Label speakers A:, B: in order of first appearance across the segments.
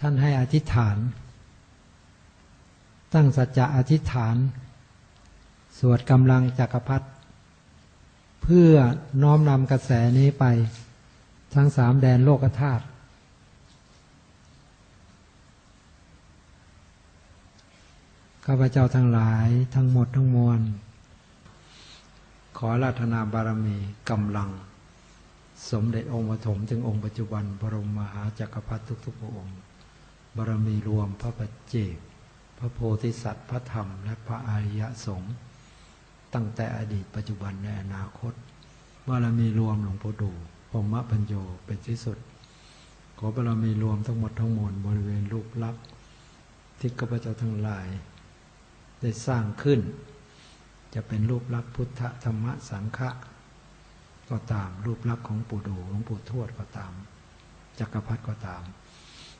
A: ท่านให้อธิษฐาน ตั้งสัจจะอธิษฐาน สวดกำลังจักรพรรดิเพื่อน้อมนำกระแสนี้ไป ทั้งสามแดนโลกธาตุข้าพเจ้าทั้งหลายทั้งหมดทั้งมวล ขอราธนาบารมีกำลัง สมเด็จองค์ปฐมถึงองค์ปัจจุบันบรมมหาจักรพรรดิทุกๆพระองค์ บารมีรวมพระปัจเจก พระโพธิสัตว์ พระธรรม และพระอริยสงฆ์ตั้งแต่อดีตปัจจุบันในอนาคต บารมีรวมหลวงปู่ดูพรหมปัญโยเป็นที่สุด ขอบารมีรวมทั้งหมดทั้งมวลบริเวณรูปลักษณ์ที่ข้าพเจ้าทั้งหลาย ได้สร้างขึ้น จะเป็นรูปลักษณ์พุทธธรรมสังฆะก็ตามรูปลักษณ์ของปู่ดูหลวงปู่ทวดก็ตามจักรพรรดิก็ตาม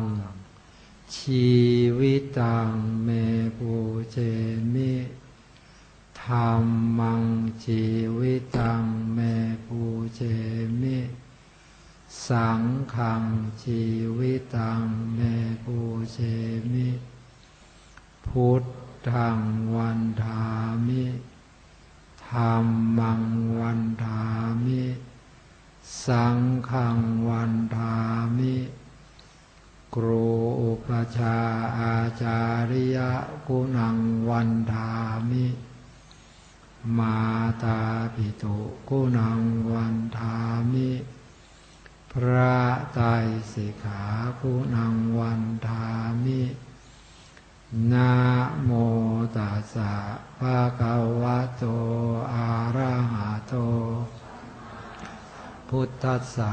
A: ง ชีวิตังเมปูเจมิธรรมังชีวิตังเมปูเจมิ สังขังชีวิตังเมปูเจมิ พุทธังวันทามิธรรมังวันทามิ สังขังวันทามิ ครูอุปชาอาจาริยะกุณังวันทามิ มาตาปิตุกุณังวันทามิ พระไตรสิกขากุณังวันทามินะโมตัสสะภะคะวะโตอะระหะโต พุทธัสสะ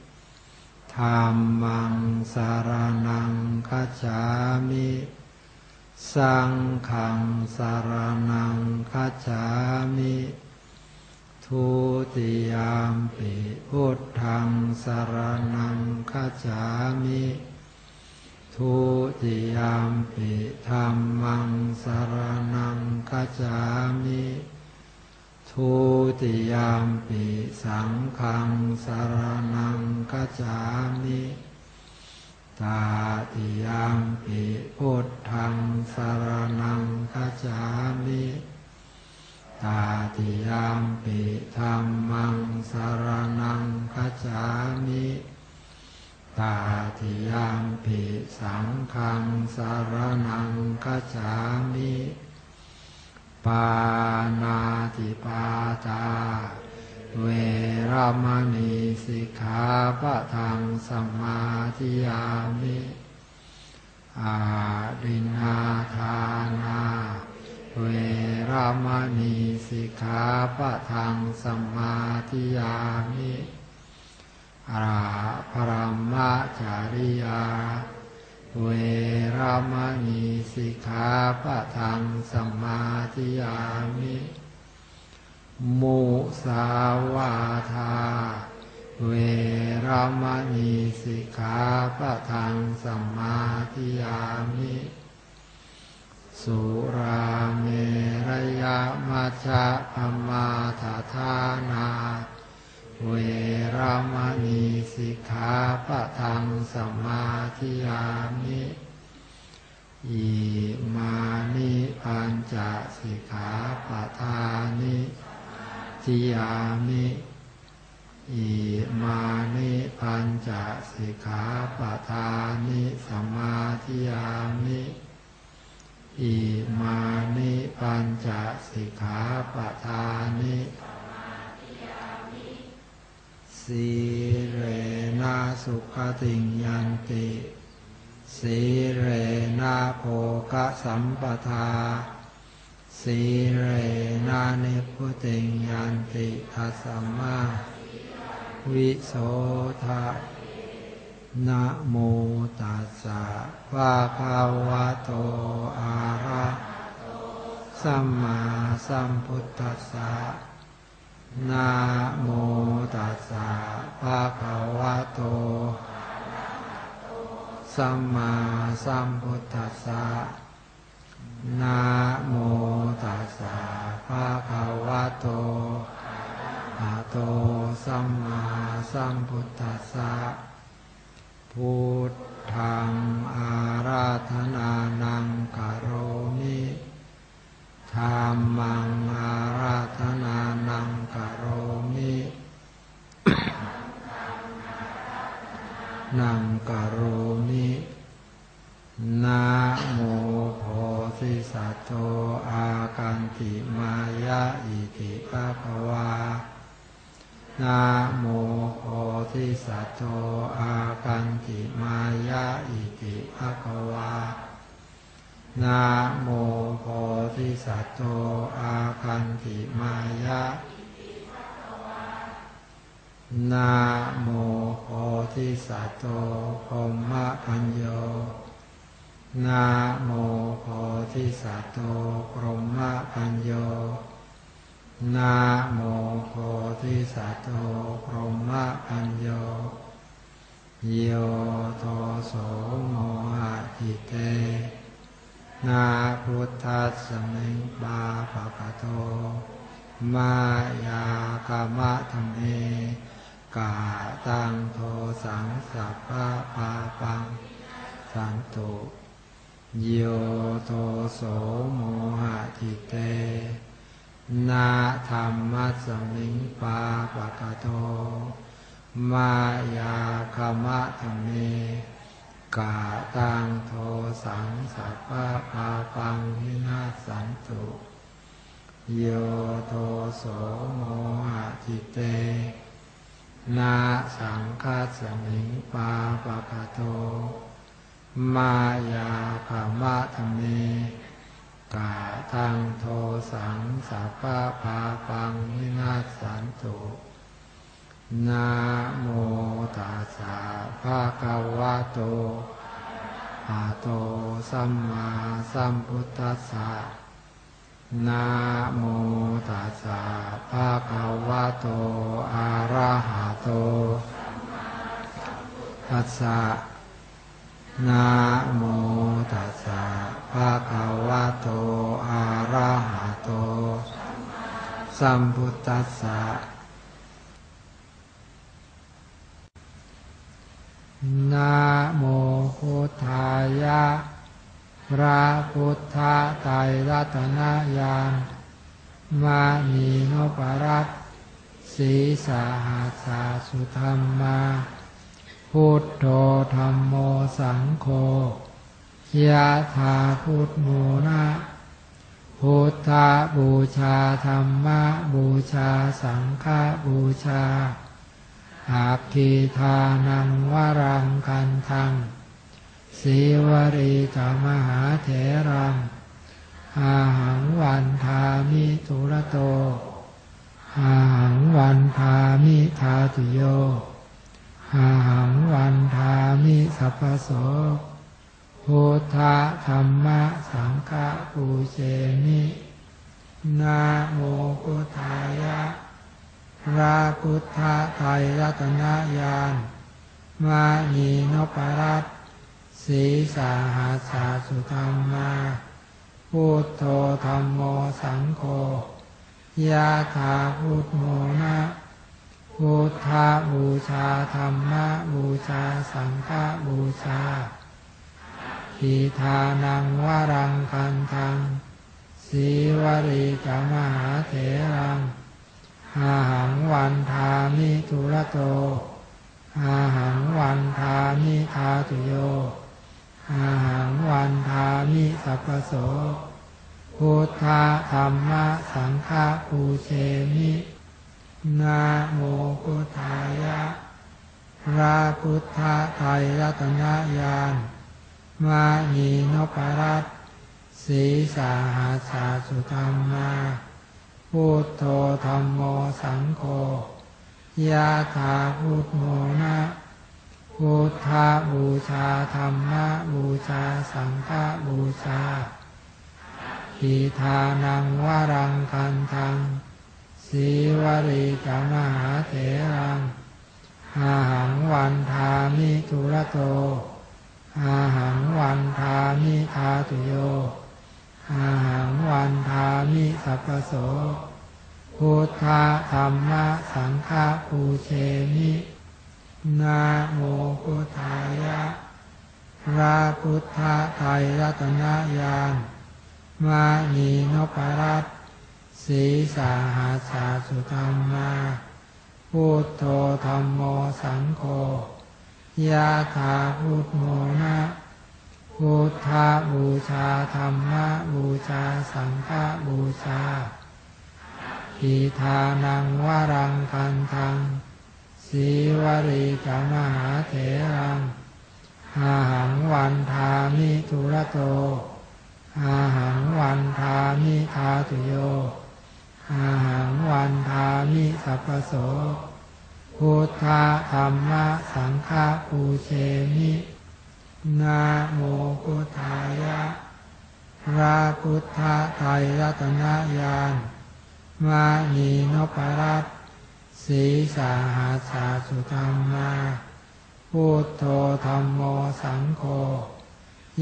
A: ธรรมังสารนังคัจฉามิ สังขังสารนังคัจฉามิ ทุติยามปิพุทธังสารนังคัจฉามิ ทุติยามปิธรรมังสารนังคัจฉามิ ทุติยามปิสังขังสารนังกัจจามิตาติยามปิพุทธังสารนังกัจจามิตาติยามปิธรรมังสารนังกัจจามิตาติยามปิสังขังสารนังกัจจามิ ปานาติปาตาเวรมณีสิกขาปะทังสมาธิยามิอาดินาทานา เวรมณีสิกขาปะทังสมาธิยามิอาราภรมจาริยา เวรามณีสิกขาปะทังสมาธิยามิมุสาวาทา เวรามณีสิกขาปะทังสมาธิยามิ สุราเมรยามัชฌะปมาทาทานา เวรามณีสิกขาปะทังสมาธิยามิอิมานิปัญจสิกขาปะทานิทิยามิอิมานิปัญจสิกขาปะทานิสมาธิยามิอิมานิปทานิ สีเรนะสุขติงยันติ สีเรนะโภกสัมปทา สีเรนะนิพุติงยันติทัสสมมาวิโสทะนะโมตัสสะภะคะวะโตอะระสัมมาสัมพุทธัสสะนะโมตัสสะภะคะวะโต สัมมาสัมพุทธัสสะ นะโมตัสสะภะคะวะโตอะโต สัมมาสัมพุทธัสสะ พุทธังอาราธนานังกโรมิธรรมังอาราธนานังกโรมิ นังกโรมินะโมโพธิสัตโตอากันติมายะอิติปะภวานะโมโพธิสัตโตอากันติมายะอิติภะคะวานะโมโพธิสัตโตอากันติมายะ นะโมโพธิสัตว์โตพรหมปัญโยนะโมโพธิสัตว์โตพรหมปัญโยนะโมโพธิสัตว์โตพรหมปัญโย โยโทโสโมหะทิเต นาพุทธัสสมิงบาปะกะโต มายากามะธรรมเม กาตังโทสังสัพพะปาปัง สันตุโยโทโสโมหะทิเต นาธรรมัสมิงปาปะกะโต มายาคามะธรรมเมกาตังโทสังสัพพะปาปังวินาศสันตุโยโทโสโมหะทิเต นาสังฆาสมิงปาปะกะโต มายาคามะธรรมเมกาตังโทสังสัพพะปาปังวินาสันตุนะโมตัสสะภะคะวะโตอะโตสัมมาสัมพุทธัสสะนะโมตัสสะ ภะคะวะโต อะระหะโตตัสสะนะโมตัสสะภะคะวะโต อะระหะโต สัมพุทธัสสะนะโมพุทธายะ พระพุทธไตรรัตนญาณ มานีนปรัตสีสาหัสาสุธรรมา พุทโธธรรมโมสังโฆยะถาพุทโมนะพุทธบูชาธรรมะบูชาสังฆบูชาอาคีทานังวรังกันทังสีวรีจามหาเถรัง อาหังวันทามิทุระโต อาหังวันทามิทาตุโย อาหังวันทามิสัพพโสพุทธธรรมะสังฆปูเชมินะโมพุทธายะพระพุทธไตรรัตนญาณมานีนปรัตสีสาหัสสาสุธรรมา พุทโธธรรมโมสังโฆยะถาพุทโมนะพุทธบูชาธรรมบูชาสังฆบูชาทีทานังวรังคันทังสีวรีกมหาเถรังอาหังวันทามิทุระโตอาหังวันทามิทาตุโย อาหังวันทามิสัพพโสพุทธธรรมสังฆปูเชมินะโมพุทธายะพระพุทธไตรรัตนญาณมานีนปรัตสีสาหาสาสุธรรมาพุทโธธรรมโมสังโฆยาถาพุทโมนะ พุทธบูชาธรรมบูชาสังฆบูชาทีทานังวรังคันทังสีวรีจามหาเถรังอาหังวันทามิทุระโต อาหังวันทามิทาตุโย อาหังวันทามิสัพโส พุทธธรรมสังฆปูเชมิ นาโมพุทธายะพระพุทธไตรรัตนญาณมานีนปรัตสีสาหาสาสุธรรมาพุทโธธรรมโมสังโฆยาถาพุทโมนะพุทธบูชาธรรมบูชาสังฆบูชาทีทานังวรังคันทัง สีวรีจามหาเถรังอาหังวันทามิทุระโต อาหังวันทามิทาตุโย อาหังวันทามิสัพโส พุทธธรรมสังฆปูเชมินาโมพุทธายะพระพุทธไตรรัตนญาณมานีนปรัต สีสาหาสาสุธรรมาพุทโธธรรมโมสังโฆ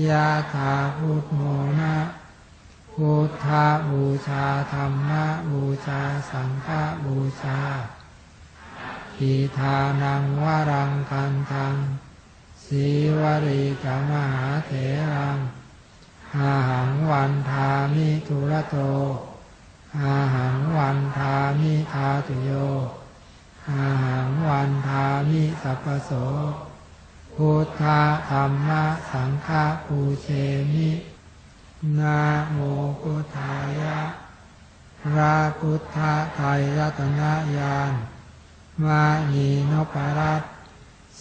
A: ยาถาพุทโมนะพุทธบูชาธรรมะบูชาสังฆบูชาทีทานังวรังคันทังสีวรีจามหาเถรังอาหังวันทามิทุระโตอาหังวันทามิทาตุโย อาหังวันทามิสัพโสพุทธธรรมะสังฆปูเชมินาโมพุทธายะพระพุทธไตรรัตนญาณมานีนปรัต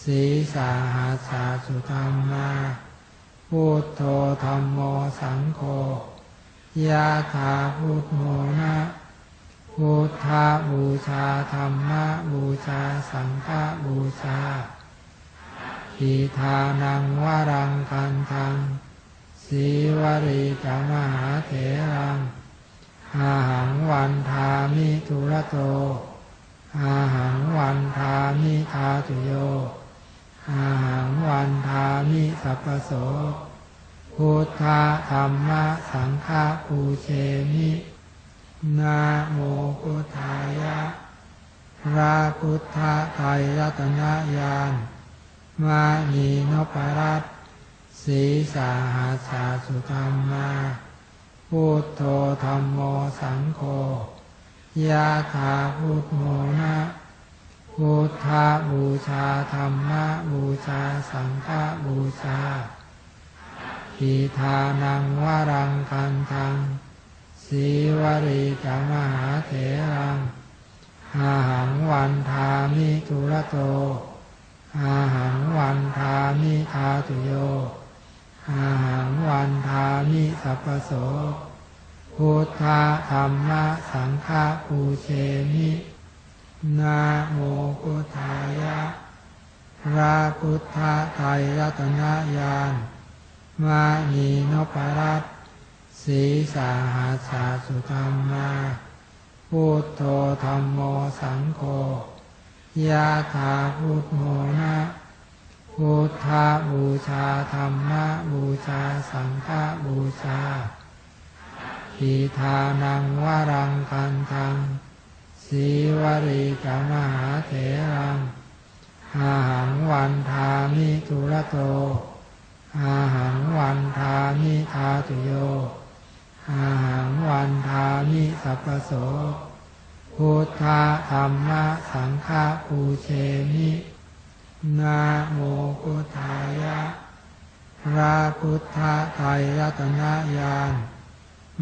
A: สีสาหาสาสุธรรมาพุทโธธรรมโมสังโฆยาถาพุทโมนะ พุทธบูชาธรรมบูชาสังฆบูชาทีทานังวรังคันทังสีวรีจามหาเถรังอาหังวันทามิทุระโต อาหังวันทามิทาตุโย อาหังวันทามิสัพโส พุทธธรรมสังฆปูเชมิ นาโมพุทธายะพระพุทธไตรรัตนญาณมานีนปรัตสีสาหาสาสุธรรมาพุทโธธรรมโมสังโฆยาถาพุทโมนะพุทธบูชาธรรมบูชาสังฆบูชาทีทานังวรังคันทัง สีวรีจามหาเถรังอาหังวันทามิทุระโต อาหังวันทามิทาตุโย อาหังวันทามิสัพโส พุทธธรรมะสังฆปูเชมินาโมพุทธายะ พระพุทธไตรรัตนญาณมานีนปรัต สีสาหาสาสุธรรมาพุทโธธรรมโมสังโฆยาถาพุทโมนะพุทธบูชาธรรมะบูชาสังฆบูชาทีทานังวรังคันทังสีวรีจามหาเถรังอาหังวันทามิทุระโตอาหังวันทามิทาตุโย อาหังวันทามิสัพโสพุทธธรรมะสังฆปูเชมินาโมพุทธายะพระพุทธไตรรัตนญาณ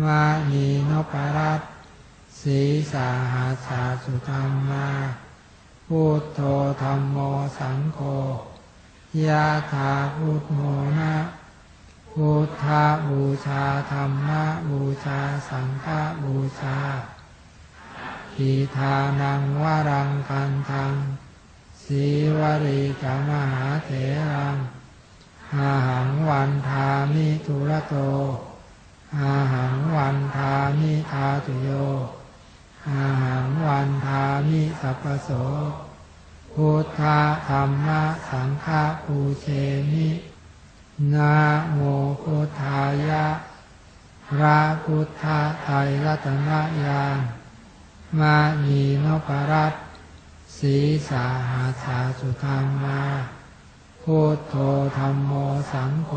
A: มานีนพรัตสีสาหาสาสุธรรมาพุทโธธรรมโมสังโฆยะถาพุทโมนะ พุทธบูชาธรรมะบูชาสังฆบูชาทีทานังวรังคันทังสีวริกมหาเถรังอาหังวันทามิทุระโต อาหังวันทามิทาตุโย อาหังวันทามิสัพพโส พุทธธรรมะสังฆปูเชมิ นะโมพุทธายะพระพุทธไตรรัตนญาณมานีนพรัตน์สีสาหาสาสุธรรมาพุทโธธรรมโมสังโฆ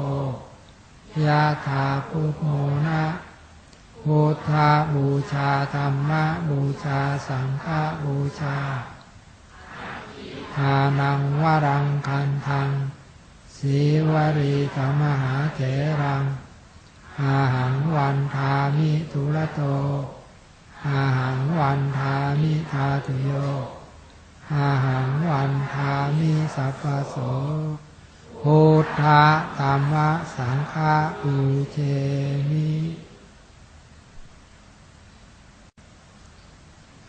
A: ยะถาพุทโมนะพุทธาบูชาธรรมะบูชาสังฆบูชาทานังวรังคันทัง สีวรีกมหาเถรัง อาหังวันทามิทุระโต อาหังวันทามิทาตุโย อาหังวันทามิสัพพโสพุทธะธรรมะสังฆะอุเชมิ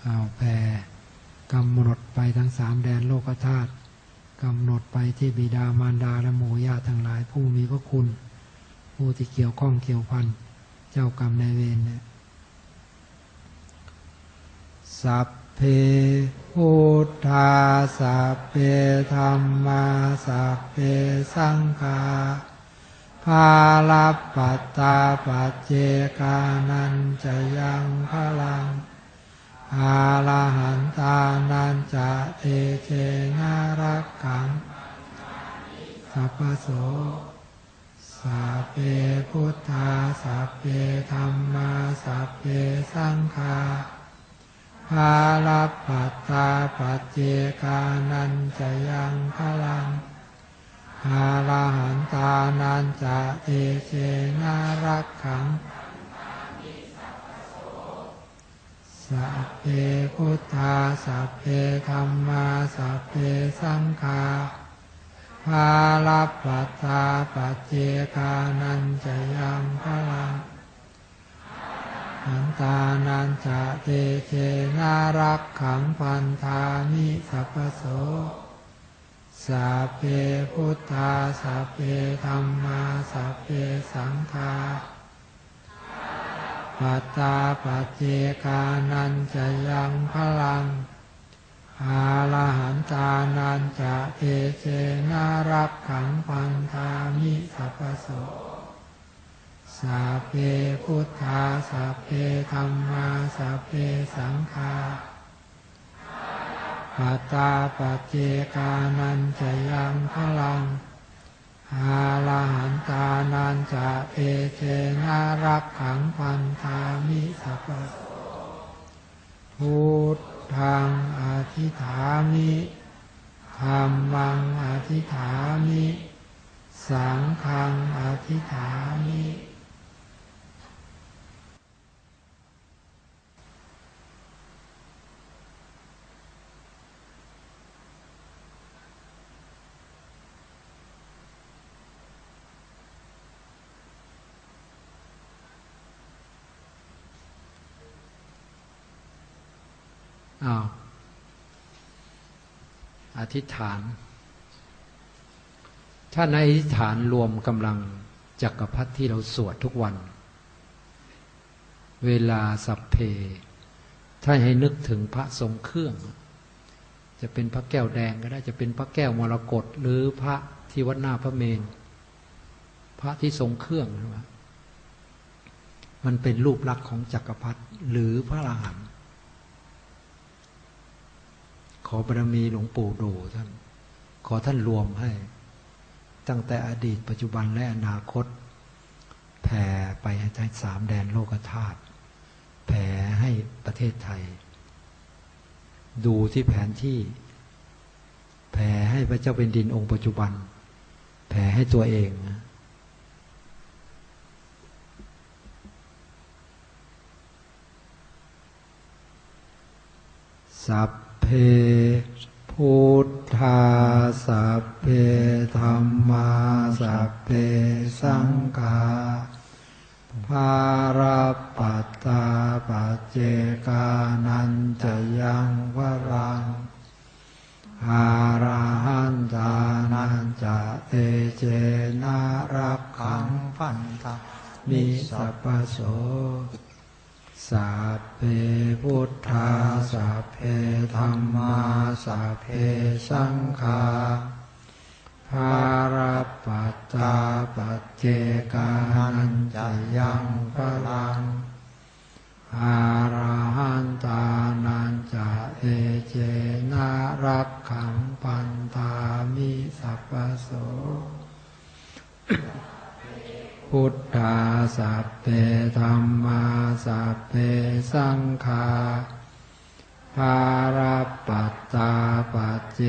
A: เอาแปลกำหนดไปทั้งสามแดนโลกธาตุ กำหนดไปที่บิดามารดาและหมู่ญาติทั้งหลาย ผู้มีพระคุณ ผู้ที่เกี่ยวข้องเกี่ยวพันเจ้ากรรมนายเวรเนี่ยสัพเพพุทธาสัพเพธรรมาสัพเพสังฆาภาลปัตตาปัจเจกานันจะยังพลัง อาลาหันตานันจะเตเจนารักขังสัพพโสสัพเพพุทธาสัพเพธรรมาสัพเพสังฆาภาลปัตตาปัจเจกานันจะยังพลังอาลาหันตานันจะเตเจนารักขัง สัพเพพุทธาสัพเพธรรมาสัพเพสังฆาภาลปัตตาปัจเจกานันจะยังพลังอันตานันจะเตเชนารักขังพันธามิสัพโสสัพเพพุทธาสัพเพธรรมาสัพเพสังฆา ปัตตาปัจเจกานันจะยังพลังอาลหันตานันจะเตเชนารักขังพันธามิสัพพโสสัพเพพุทธาสัพเพธรรมาสัพเพสังฆาปัตตาปัจเจกานันจะยังพลัง อาลหันตานันจะเอเจนารักขังพันธามิสัพพุทธังอธิฐามิธรรมังอธิฐามิ สังฆังอธิฐามิ ธิษฐาน ถ้าในอธิษฐานรวมกำลังจักรพรรดิที่เราสวดทุกวัน เวลาสัพเพ ถ้าให้นึกถึงพระทรงเครื่อง จะเป็นพระแก้วแดงก็ได้จะเป็นพระแก้วมรกตหรือพระที่วัดหน้าพระเมน พระที่ทรงเครื่องนะมันเป็นรูปลักษณ์ของจักรพรรดิหรือพระอรหันต์ ขอบารมีหลวงปู่ดูท่าน ขอท่านรวมให้ ตั้งแต่อดีตปัจจุบันและอนาคต แผ่ไปให้ทั้งสามแดนโลกธาตุแผ่ให้ประเทศไทย ดูที่แผนที่ แผ่ให้พระเจ้าเป็นดินองค์ปัจจุบัน แผ่ให้ตัวเองซับ เพพุทธาสัพเพธรรมาสัพเพสังฆาภารปัตตาปัจเจกานันจะยังวรังอาราหันตานันจะเตเจนารักขังพันธามิสัพพโส สัพเพพุทธาสัพเพธรรมาสัพเพสังฆาภาราปัตตาปัจเจกานันจะยังพลังอาราหันตานันจะเอเจนารักขังปันธามิสัพพโส พุทธาสัพเพธรรมาสัพเพสังฆาภาราปัตตาปัจเจ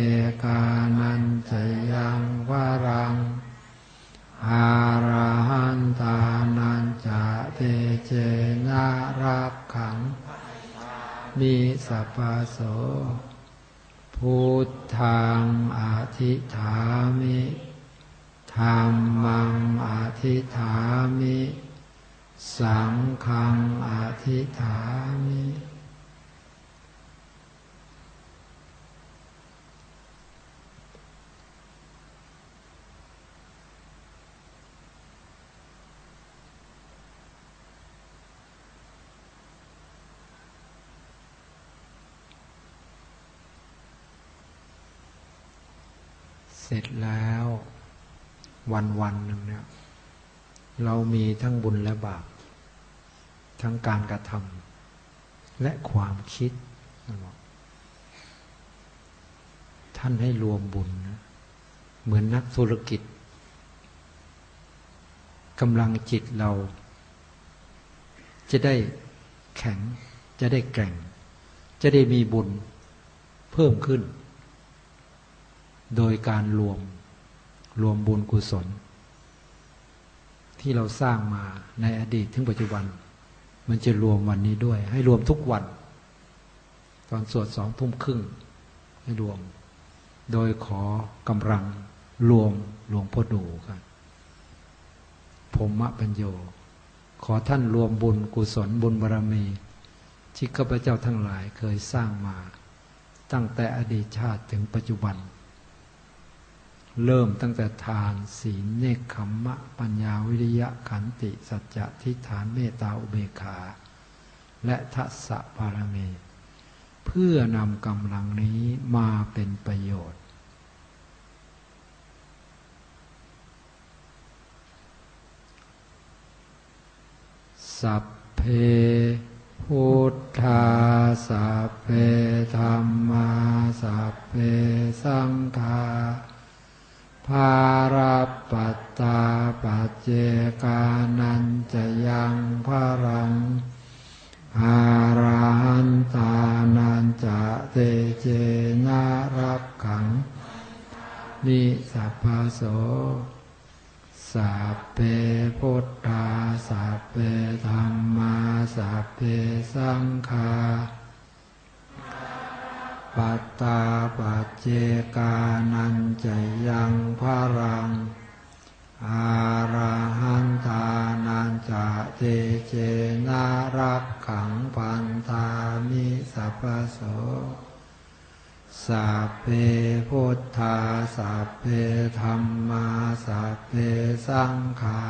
A: กานันจยังวรังอาราหันตานันจะเตเจนารักขัง มีสัพพโสพุทธังอธิฐามิ ธรรมังอธิฐามิ สังฆังอธิฐามิ เสร็จแล้ว วันวันหนึ่งเนี่ยเรามีทั้งบุญและบาป ทั้งการกระทำและความคิดท่านให้รวมบุญนะเหมือนนักธุรกิจกำลังจิตเรา จะได้แข็ง จะได้แกร่ง จะได้มีบุญเพิ่มขึ้น โดยการรวม รวมบุญกุศล ที่เราสร้างมาในอดีตถึงปัจจุบัน มันจะรวมวันนี้ด้วย ให้รวมทุกวัน ตอนสวดสองทุ่มครึ่งให้รวม โดยขอกำลังรวมหลวงพ่อดูกันผมมะปัญโย ขอท่านรวมบุญกุศลบุญบารมี ที่ข้าพเจ้าทั้งหลายเคยสร้างมา ตั้งแต่อดีตชาติถึงปัจจุบัน เริ่มตั้งแต่ทานศีลเนคขมมะ ปัญญาวิริยะขันติ สัจจะทิฏฐานเมตตาอุเบกขา และทัศะบารมี เพื่อนำกำลังนี้มาเป็นประโยชน์ สัพเพพุทธาสัพเพธรรมาสัพเพสังฆา ภาราปัตตาปัจเจกานันจะยังพระรังอาราหันตานันจะเตเจนารับขัง นิสัพพโสสัพเพพุทธาสัพเพธรรมาสัพเพสังฆา ปัตตาปัจเจกานันจะยังพระรัง อาราหันตานันจะเตเจนารักขังพันธามิสัพพโสสัพเพพุทธาสัพเพธรรมาสัพเพสังฆา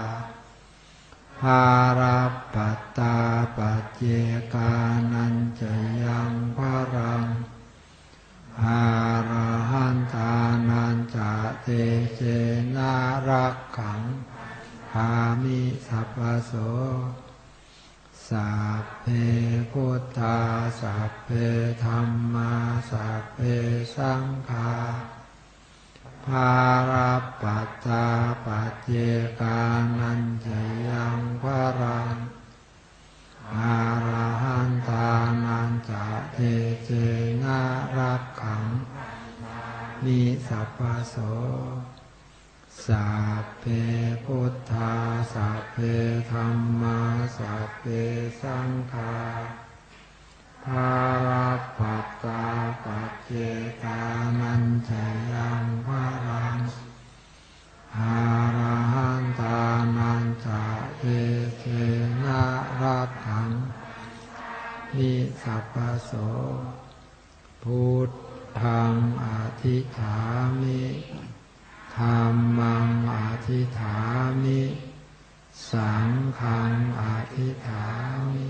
A: ภาราปัตตาปัจเจกานันจะยังพระรัง อาราหันตานันจะเตเจนารักขังหามิสัพพโสสัพเพพุทธาสัพเพธรรมาสัพเพสังฆาภาราปัตตาปัจเจกานันจะยังพระรัง อะรหันตานันจะเทเจนะรักขังนิสัพพโสสัพเพพุทธาสัพเพธรรมาสัพเพสังฆาภารัปักกาปัจเจตานันจยังวารังหารันตานันจะเอ ปโสพุทธังอธิฐามิธรรมังอธิฐามิ สังฆังอธิฐามิ